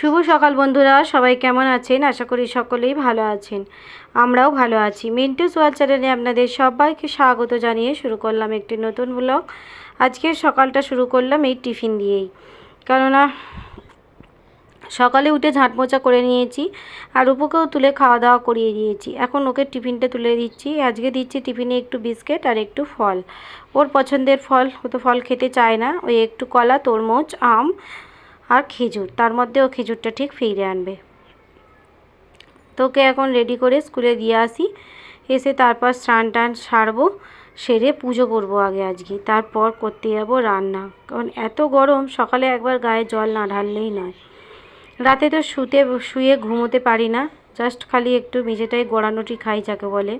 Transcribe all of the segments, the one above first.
শুভ সকাল বন্ধুরা, সবাই কেমন আছেন? আশা করি সকলেই ভালো আছেন। আমরাও ভালো আছি। মিন্টু সোয়াল চ্যানেলে আপনাদের সবাইকে স্বাগত জানিয়ে শুরু করলাম একটি নতুন ব্লগ আজকের সকালটা শুরু করলাম এই টিফিন দিয়েই। কেননা, সকালে উঠে ঝাঁট মোচা করে নিয়েছি আর উপকেও তুলে খাওয়া দাওয়া করিয়ে দিয়েছি। এখন ওকে টিফিনটা তুলে দিচ্ছি। আজকে দিচ্ছি টিফিনে একটু বিস্কিট আর একটু ফল। ওর পছন্দের ফল, ও তো ফল খেতে চায় না। ওই একটু কলা, তরমুজ, আম আর খেজুর, তার মধ্যেও খেজুরটা ঠিক ফিরে আনবে। তোকে এখন রেডি করে স্কুলে দিয়ে আসি, এসে তারপর স্নান টান সারবো, সেরে পুজো করব আগে আজকে, তারপর করতে যাব রান্না। কারণ এত গরম, সকালে একবার গায়ে জল না ঢাললেই নয়। রাতে তো শুতে, শুয়ে ঘুমোতে পারি না জাস্ট খালি একটু মেঝেটাই গড়ানোটি খাই যাকে বলে।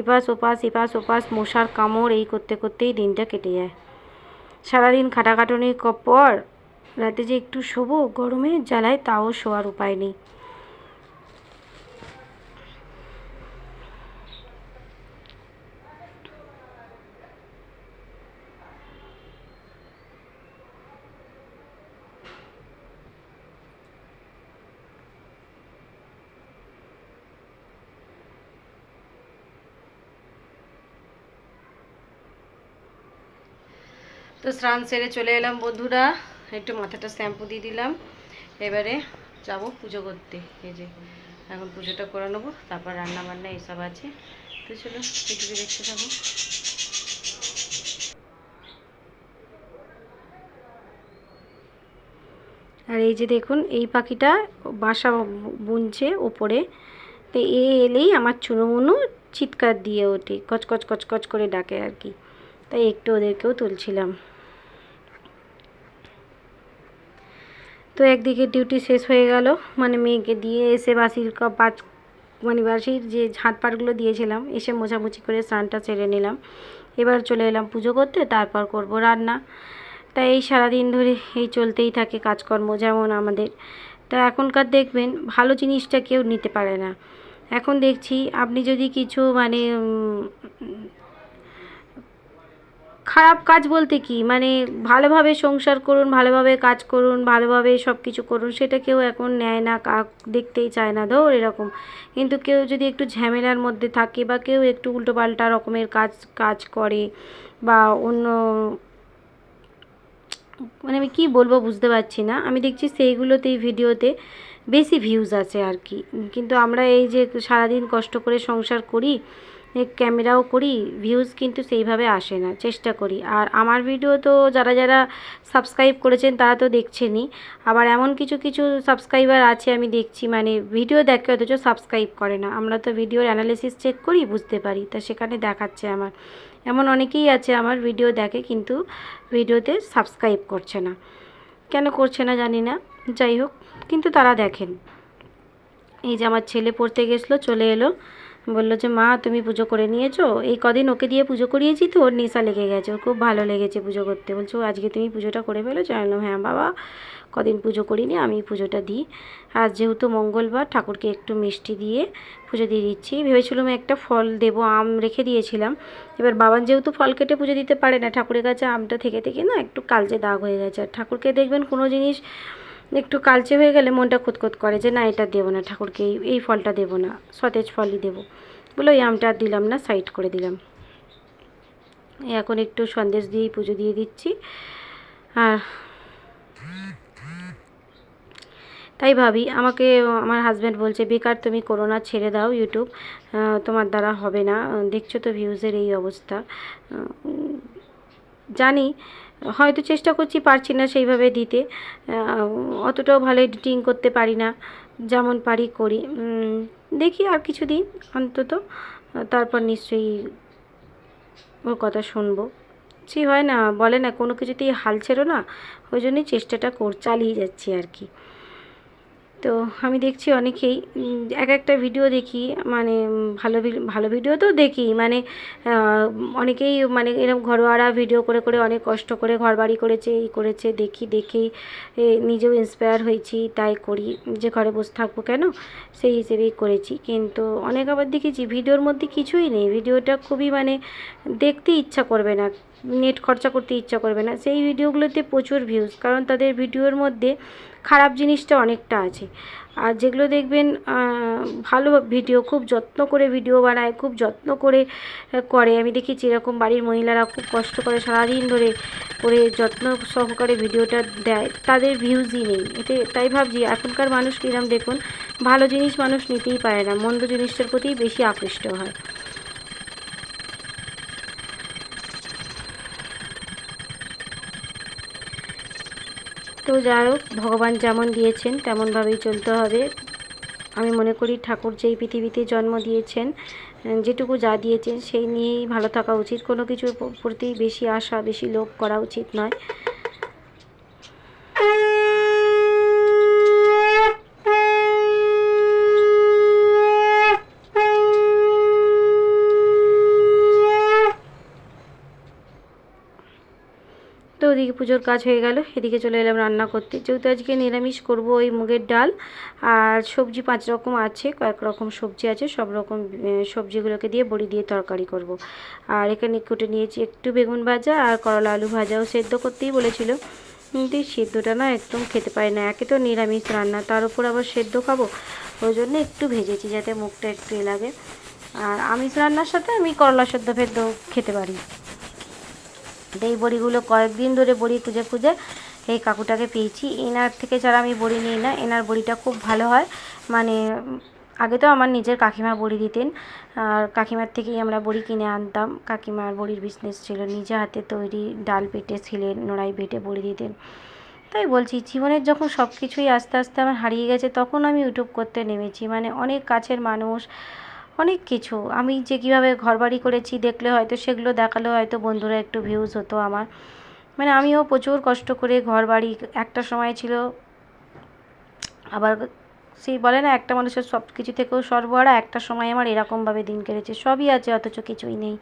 এপাশ ওপাশ এপাশ ওপাশ, মশার কামড়, এই করতে করতেই দিনটা কেটে যায়। সারাদিন খাটাখাটুনির পর রাতে যে একটু শোবো গরমে, জ্বালায় তাও শোয়ার উপায় নেই। তো স্নান সেরে চলে এলাম বন্ধুরা। একটু মাথাটা শ্যাম্পু দিয়ে দিলাম। এবারে যাব পুজো করতে। এই যে, এখন পুজোটা করে নেব, তারপর রান্না বান্না এসব আছে। তো চলো ভিডিও দেখতে থাকো। আর এই যে দেখুন, এই পাখিটা বাসা বুনছে ওপরে। তো এ এলেই আমার চুনোমুনো চিৎকার দিয়ে ওঠে, কচকচ কচকচ করে ডাকে আর কি। তাই একটু ওদেরকেও তুলছিলাম। তো একদিকে ডিউটি শেষ হয়ে গেল। মানে মেয়েকে দিয়ে এসে বাসির পাঁচ মানে বাসির যে ঝাঁট পাটগুলো দিয়েছিলাম, এসে মোছামুছি করে স্নানটা সেরে নিলাম। এবার চলে এলাম পুজো করতে, তারপর করব রান্না। তাই এই সারাদিন ধরে এই চলতেই থাকে কাজকর্ম যেমন আমাদের। তা এখনকার দেখবেন, ভালো জিনিসটা কেউ নিতে পারে না। এখন দেখছি আপনি যদি কিছু মানে খারাপ কাজ বলতে কি? মানে ভালোভাবে সংসার করুন, ভালোভাবে কাজ করুন, ভালোভাবে সব কিছু করুন, সেটা কেউ এখন নেয় না কাক দেখতেই চায় না ধর এরকম। কিন্তু কেউ যদি একটু ঝামেলার মধ্যে থাকে বা কেউ একটু উল্টোপাল্টা রকমের কাজ কাজ করে বা অন্য মানে আমি কী বলব বুঝতে পারছি না। আমি দেখছি সেইগুলোতেই ভিডিওতে বেশি ভিউজ আছে আর কি। কিন্তু আমরা এই যে সারাদিন কষ্ট করে সংসার করি ক্যামেরাও করি ভিউজ কিন্তু সেইভাবে আসে না, চেষ্টা করি। আর আমার ভিডিও তো যারা যারা সাবস্ক্রাইব করেছেন তারা তো দেখছেনই। আবার এমন কিছু কিছু সাবস্ক্রাইবার আছে আমি দেখছি মানে ভিডিও দেখে অথচ সাবস্ক্রাইব করে না। আমরা তো ভিডিওর অ্যানালিসিস চেক করি, বুঝতে পারি। তা সেখানে দেখাচ্ছে আমার। এমন অনেকেই আছে আমার ভিডিও দেখে, কিন্তু ভিডিওতে সাবস্ক্রাইব করছে না। কেন করছে না জানি না। যাই হোক, কিন্তু তারা দেখেন। এই যে আমার ছেলে পড়তে গেছিল, চলে এলো। বলল যে, মা, তুমি পুজো করে নিয়েছো? এই কদিন ওকে দিয়ে পুজো করিয়েছি তো, ওর নেশা লেগে গেছে, ওর খুব ভালো লেগেছে পুজো করতে। বলছো আজকে তুমি পুজোটা করে ফেলেছো? জানলাম হ্যাঁ বাবা, কদিন পুজো করিনি, আমি পুজোটা দিই। আজ যেহেতু মঙ্গলবার, ঠাকুরকে একটু মিষ্টি দিয়ে পুজো দিয়ে দিচ্ছি। ভেবেছিলাম একটা ফল দেবো, আম রেখে দিয়েছিলাম। এবার বাবান যেহেতু ফল কেটে পুজো দিতে পারে না, ঠাকুরের কাছে আমটা থেকে থেকে না একটু কালচে দাগ হয়ে গেছে। আর ঠাকুরকে দেখবেন কোনো জিনিস একটু কালচে হয়ে গেলে মনটা খুঁতখুত করে যে না, এটা দেবো না ঠাকুরকে, এই এই ফলটা দেবো না, সতেজ ফলই দেবো। বলে ওই আমটা আর দিলাম না, সাইড করে দিলাম। এখন একটু সন্দেশ দিয়েই পুজো দিয়ে দিচ্ছি। আর তাই ভাবি, আমাকে, আমার হাজব্যান্ড বলছে, বেকার তুমি করোনা ছেড়ে দাও ইউটিউব তোমার দ্বারা হবে না। দেখছ তো ভিউজের এই অবস্থা। জানি হয়তো চেষ্টা করছি, পারছি না সেইভাবে দিতে। অতটাও ভালো এডিটিং করতে পারি না, যেমন পারি করি। দেখি আর কিছু দিন অন্তত, তারপর নিশ্চয়ই ওর কথা শুনব। সে হয় না, বলে না, কোনো কিছুতেই হাল ছেড়ো না। ওই জন্যই চেষ্টাটা কর, চালিয়ে যাচ্ছি আর কি। তো আমি দেখছি অনেকেই এক একটা ভিডিও দেখি মানে ভালো ভালো ভিডিও তো দেখি মানে অনেকেই মানে এরকম ঘরোয়ারা ভিডিও করে করে অনেক কষ্ট করে ঘর বাড়ি করেছে এই করেছে, দেখি দেখেই নিজেও ইন্সপায়ার হয়েছি, তাই করি যে ঘরে বসে থাকব কেন? সেই হিসেবেই করেছি, কিন্তু অনেক আবার দেখেছি ভিডিওর মধ্যে কিছুই নেই ভিডিওটা খুবই মানে দেখতে ইচ্ছা করবে না নেট খরচা করতে ইচ্ছা করবে না, সেই ভিডিওগুলোতে প্রচুর ভিউজ কারণ তাদের ভিডিওর মধ্যে খারাপ জিনিসটা অনেকটা আছে। আর যেগুলো দেখবেন ভালো ভিডিও, খুব যত্ন করে ভিডিও বানায়, খুব যত্ন করে করে। আমি দেখেছি এরকম বাড়ির মহিলারা খুব কষ্ট করে সারাদিন ধরে, করে যত্ন সহকারে ভিডিওটা দেয়। তাদের ভিউজই নেই। এতে তাই ভাবছি, এখনকার মানুষ কিরম দেখুন, ভালো জিনিস মানুষ নিতেই পারে না। মন্দ জিনিসটার প্রতি বেশি আকৃষ্ট হয়। তো যাই হোক, ভগবান যেমন দিয়েছেন, তেমনভাবেই চলতে হবে। আমি মনে করি ঠাকুর যেই পৃথিবীতে জন্ম দিয়েছেন যেটুকু যা দিয়েছেন, সেই নিয়েই ভালো থাকা উচিত। কোনো কিছুর প্রতি বেশি আশা, বেশি লোভ করা উচিত নয়। ওদিকে পুজোর কাজ হয়ে গেল, এদিকে চলে এলাম রান্না করতে। যেহেতু আজকে নিরামিষ করব ওই মুগের ডাল, আর সবজি পাঁচ রকম আছে, কয়েক রকম সবজি আছে, সব রকম সবজিগুলোকে দিয়ে বড়ি দিয়ে তরকারি করব। আর এখানে কুটে নিয়েছি একটু বেগুন ভাজা আর করলা আলু ভাজাও সেদ্ধ করতেই বলেছিল। কিন্তু সেদ্ধটা না একদম খেতে পারি না, একে তো নিরামিষ রান্না, তার উপর আবার সেদ্ধ খাব, ওই জন্য একটু ভেজেছি যাতে মুখটা একটু এ লাগে। আর আমিষ রান্নার সাথে আমি করলা সেদ্ধ ফেদ্ধ খেতে পারি। এই বড়িগুলো কয়েকদিন ধরে বড়ি খুঁজে খুঁজে এই কাকুটাকে পেয়েছি। এনার থেকে ছাড়া আমি বড়ি নিই না। এনার বড়িটা খুব ভালো হয়। মানে আগে তো আমার নিজের কাকিমা বড়ি দিতেন। আর কাকিমার থেকেই আমরা বড়ি কিনে আনতাম। কাকিমার বড়ির বিজনেস ছিল নিজে হাতে তৈরি ডাল পেটে ছিলেন নোড়াই বেটে বড়ি দিতেন। তাই বলছি, জীবনের যখন সব কিছুই আস্তে আস্তে আমার হারিয়ে গেছে, তখন আমি ইউটিউব করতে নেমেছি। মানে অনেক কাছের মানুষ অনেক কিছু। আমি যে কীভাবে ঘরবাড়ি করেছি, দেখলে হয়তো সেগুলো দেখালে হয়তো বন্ধুরা একটু ভিউজ হতো আমার। মানে আমিও প্রচুর কষ্ট করে ঘরবাড়ি, একটা সময় ছিল আবার সেই বলে না, একটা মানুষের সব কিছু থেকেও সর্বহারা, একটা সময় আমার এরকমভাবে দিন কেটেছে। সবই আছে, অথচ কিছুই নেই।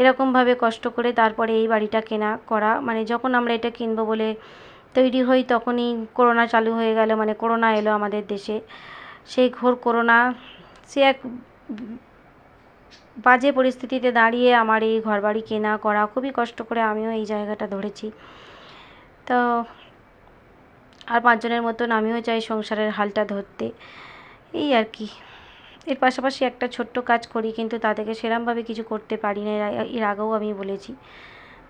এরকমভাবে কষ্ট করে তারপরে এই বাড়িটা কেনা করা মানে যখন আমরা এটা কিনবো বলে তৈরি হই, তখনই করোনা চালু হয়ে গেল মানে করোনা এলো আমাদের দেশে। সেই ঘোর করোনা, সে এক বাজে পরিস্থিতিতে দাঁড়িয়ে আমার এই ঘরবাড়ি কেনা করা খুবই কষ্ট করে আমিও এই জায়গাটা ধরেছি। তো আর পাঁচজনের মতন আমিও চাই সংসারের হালটা ধরতে। এই আর কি। এর পাশাপাশি একটা ছোট্ট কাজ করি কিন্তু তাদেরকে সেরমভাবে কিছু করতে পারি না এর আগেও আমি বলেছি।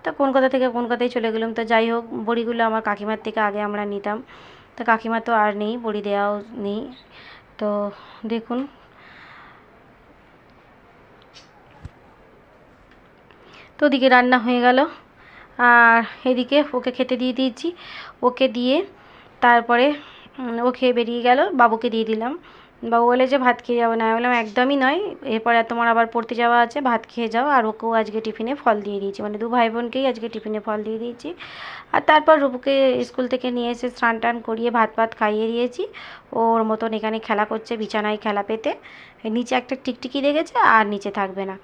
তো কোন কথা থেকে কোন কথায় চলে গেলাম? তো যাই হোক, বড়িগুলো আমার কাকিমার থেকে আগে আমরা নিতাম। তো কাকিমা তো আর নেই, বড়ি দেওয়াও নেই। তো দেখুন তো ওদিকে রান্না হয়ে গেল। আর এদিকে ওকে খেতে দিয়ে দিয়েছি। ওকে দিয়ে তারপরে ও খেয়ে বেরিয়ে গেল। বাবুকে দিয়ে দিলাম। বাবু বলে যে, ভাত খেয়ে যাব না। বললাম, একদমই নয়। এরপরে তোমার আবার পড়তে যাওয়া আছে, ভাত খেয়ে যাও। আর ওকেও আজকে টিফিনে ফল দিয়ে দিয়েছি। মানে দু ভাই বোনকেই আজকে টিফিনে ফল দিয়ে দিয়েছি। আর তারপর রূপুকে স্কুল থেকে নিয়ে এসে স্নান টান করিয়ে ভাত ভাত খাইয়ে দিয়েছি। ওর মতন এখানে খেলা করছে, বিছানায় খেলা পেতে। নিচে একটা টিকটিকি দেখেছে, আর নিচে থাকবে না।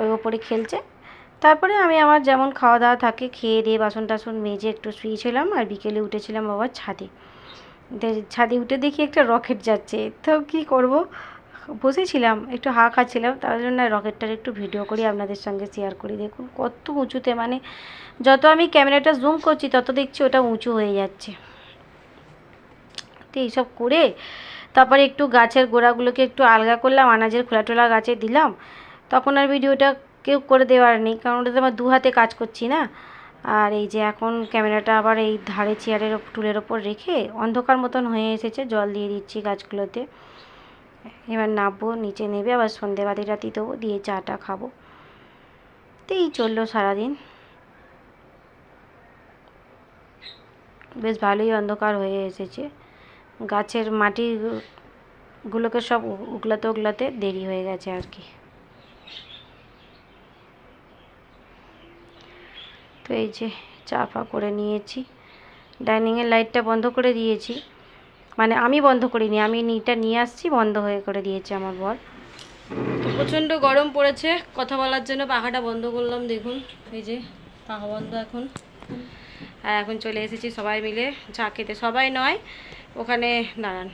ওই ওপরে খেলছে। তারপরে আমি আমার যেমন খাওয়া দাওয়া থাকে, খেয়ে দিয়ে বাসন টাসন মেজে একটু শুয়েছিলাম আর বিকেলে উঠেছিলাম বাবার ছাদে। ছাদে উঠে দেখি একটা রকেট যাচ্ছে। তো কি করব? বসেছিলাম, একটু হা খাচ্ছিলাম, তার জন্য রকেটটার একটু ভিডিও করি, আপনাদের সঙ্গে শেয়ার করি। দেখুন কত উঁচুতে মানে যত আমি ক্যামেরাটা জুম করছি, তত দেখছি ওটা উঁচু হয়ে যাচ্ছে। তো এইসব করে তারপরে একটু গাছের গোড়াগুলোকে একটু আলগা করলাম, আনাজের খোলা টোলা গাছে দিলাম। তখন আর ভিডিওটা কেউ করে দেওয়ার নেই, কারণ ওটাতে আমার দু হাতে কাজ করছি না। আর এই যে এখন ক্যামেরাটা আবার এই ধারে চেয়ারের টুলের ওপর রেখে অন্ধকার মতন হয়ে এসেছে, জল দিয়ে দিচ্ছি গাছগুলোতে। এবার নামবো নিচে নেবে, আবার সন্ধে বাতি টাতি দেবো, দিয়ে চাটা খাব। তো এই চলল সারাদিন। বেশ ভালোই অন্ধকার হয়ে এসেছে। গাছের মাটি গুলোকে সব উগলাতে উগলাতে দেরি হয়ে গেছে আর কি তো এই যে চা ফা করে নিয়েছি। ডাইনিংয়ের লাইটটা বন্ধ করে দিয়েছি। মানে আমি বন্ধ করিনি, আমি নিটা নিয়ে আসছি, বন্ধ হয়ে করে দিয়েছে আমার বর। প্রচণ্ড গরম পড়েছে, কথা বলার জন্য পাখাটা বন্ধ করলাম, দেখুন। এই যে পাখা বন্ধ এখন। আর এখন চলে এসেছি সবাই মিলে চা খেতে। সবাই নয়, ওখানে দাঁড়ান।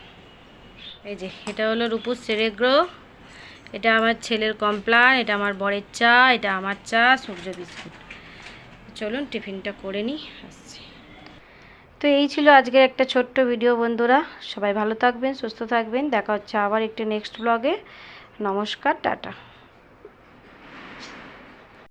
এই যে, এটা হলো রূপুর সেরেগ্র এটা আমার ছেলের কমপ্লান, এটা আমার বরের চা, এটা আমার চা, সূর্য বিস্কুট। চলুন, টিফিনটা করে নিই, আসছি। তো এই ছিল আজকের একটা ছোট্ট ভিডিও বন্ধুরা। সবাই ভালো থাকবেন, সুস্থ থাকবেন। দেখা হচ্ছে আবার একটি নেক্সট ব্লগে নমস্কার, টাটা।